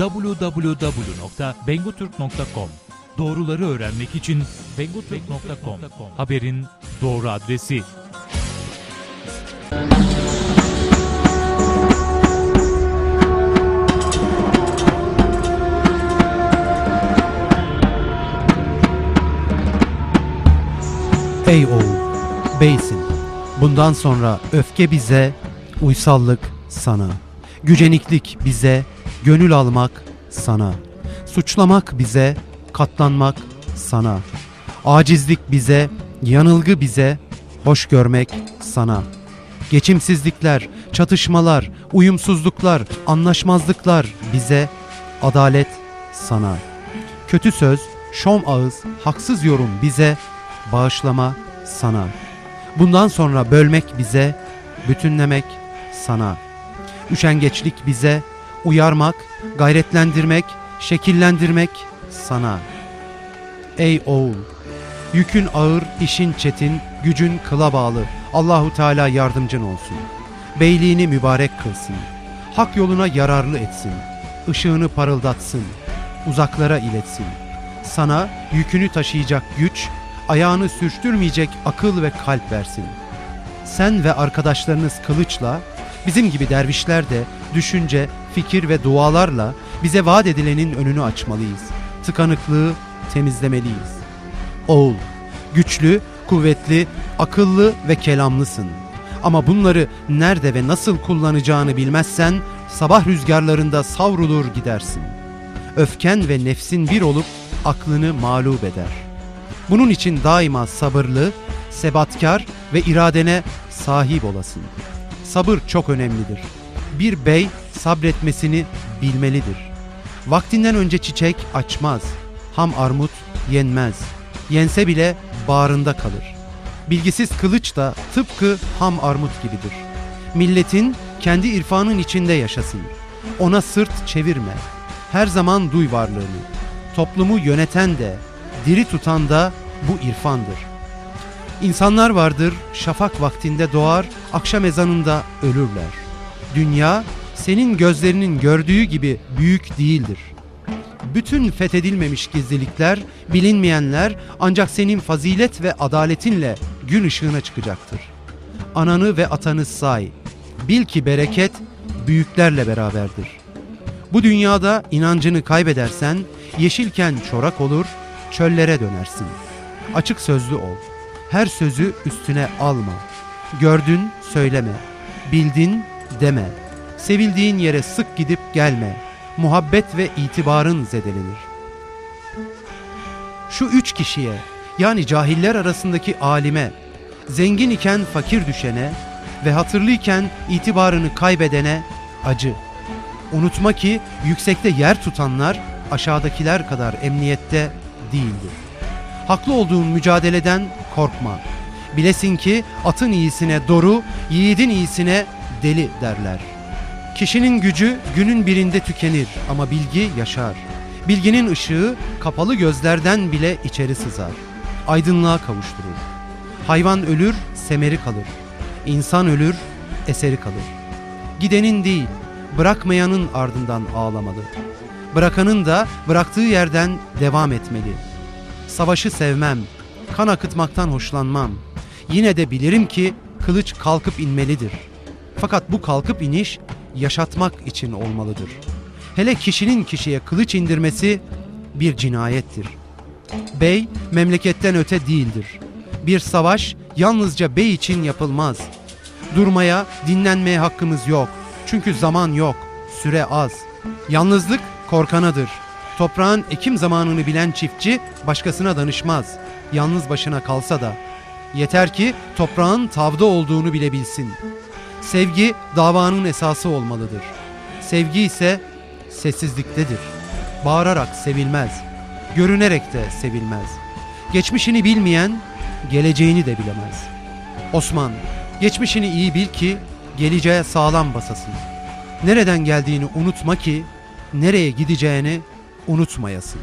www.benguturk.com Doğruları öğrenmek için benguturk.com haberin doğru adresi. Ey oğul, beysin. Bundan sonra öfke bize, uysallık sana. Güceniklik bize, gönül almak sana. Suçlamak bize, katlanmak sana. Acizlik bize, yanılgı bize, hoş görmek sana. Geçimsizlikler, çatışmalar, uyumsuzluklar, anlaşmazlıklar bize, adalet sana. Kötü söz, şom ağız, haksız yorum bize, bağışlama sana. Bundan sonra bölmek bize, bütünlemek sana. Üşengeçlik bize, uyarmak, gayretlendirmek, şekillendirmek sana. Ey oğul, yükün ağır, işin çetin, gücün kıla bağlı. Allahu Teala yardımcın olsun. Beyliğini mübarek kılsın. Hak yoluna yararlı etsin. Işığını parıldatsın. Uzaklara iletsin. Sana yükünü taşıyacak güç, ayağını sürçtürmeyecek akıl ve kalp versin. Sen ve arkadaşlarınız kılıçla, bizim gibi dervişler de düşünce, fikir ve dualarla bize vaat edilenin önünü açmalıyız. Tıkanıklığı temizlemeliyiz. Oğul, güçlü, kuvvetli, akıllı ve kelamlısın. Ama bunları nerede ve nasıl kullanacağını bilmezsen sabah rüzgarlarında savrulur gidersin. Öfken ve nefsin bir olup aklını mağlup eder. Bunun için daima sabırlı, sebatkar ve iradene sahip olasın. Sabır çok önemlidir. Bir bey sabretmesini bilmelidir. Vaktinden önce çiçek açmaz. Ham armut yenmez. Yense bile bağrında kalır. Bilgisiz kılıç da tıpkı ham armut gibidir. Milletin kendi irfanın içinde yaşasın. Ona sırt çevirme. Her zaman duy varlığını. Toplumu yöneten de, diri tutan da bu irfandır. İnsanlar vardır, şafak vaktinde doğar, akşam ezanında ölürler. Dünya, senin gözlerinin gördüğü gibi büyük değildir. Bütün fethedilmemiş gizlilikler, bilinmeyenler ancak senin fazilet ve adaletinle gün ışığına çıkacaktır. Ananı ve atanı say. Bil ki bereket büyüklerle beraberdir. Bu dünyada inancını kaybedersen yeşilken çorak olur, çöllere dönersin. Açık sözlü ol. Her sözü üstüne alma. Gördün söyleme. Bildin deme. Sevildiğin yere sık gidip gelme. Muhabbet ve itibarın zedelenir. Şu üç kişiye yani cahiller arasındaki alime, zengin iken fakir düşene ve hatırlıyken itibarını kaybedene acı. Unutma ki yüksekte yer tutanlar aşağıdakiler kadar emniyette değildir. Haklı olduğun mücadeleden korkma. Bilesin ki atın iyisine doru, yiğidin iyisine deli derler. Kişinin gücü günün birinde tükenir ama bilgi yaşar. Bilginin ışığı kapalı gözlerden bile içeri sızar. Aydınlığa kavuşturur. Hayvan ölür, semeri kalır. İnsan ölür, eseri kalır. Gidenin değil, bırakmayanın ardından ağlamalı. Bırakanın da bıraktığı yerden devam etmeli. Savaşı sevmem, kan akıtmaktan hoşlanmam. Yine de bilirim ki kılıç kalkıp inmelidir. Fakat bu kalkıp iniş yaşatmak için olmalıdır. Hele kişinin kişiye kılıç indirmesi bir cinayettir. Bey memleketten öte değildir. Bir savaş yalnızca bey için yapılmaz. Durmaya, dinlenmeye hakkımız yok. Çünkü zaman yok, süre az. Yalnızlık korkanadır. Toprağın ekim zamanını bilen çiftçi başkasına danışmaz. Yalnız başına kalsa da. Yeter ki toprağın tavda olduğunu bile bilsin. Sevgi davanın esası olmalıdır. Sevgi ise sessizliktedir. Bağırarak sevilmez. Görünerek de sevilmez. Geçmişini bilmeyen geleceğini de bilemez. Osman, geçmişini iyi bil ki geleceğe sağlam basasın. Nereden geldiğini unutma ki nereye gideceğini unutmayasın.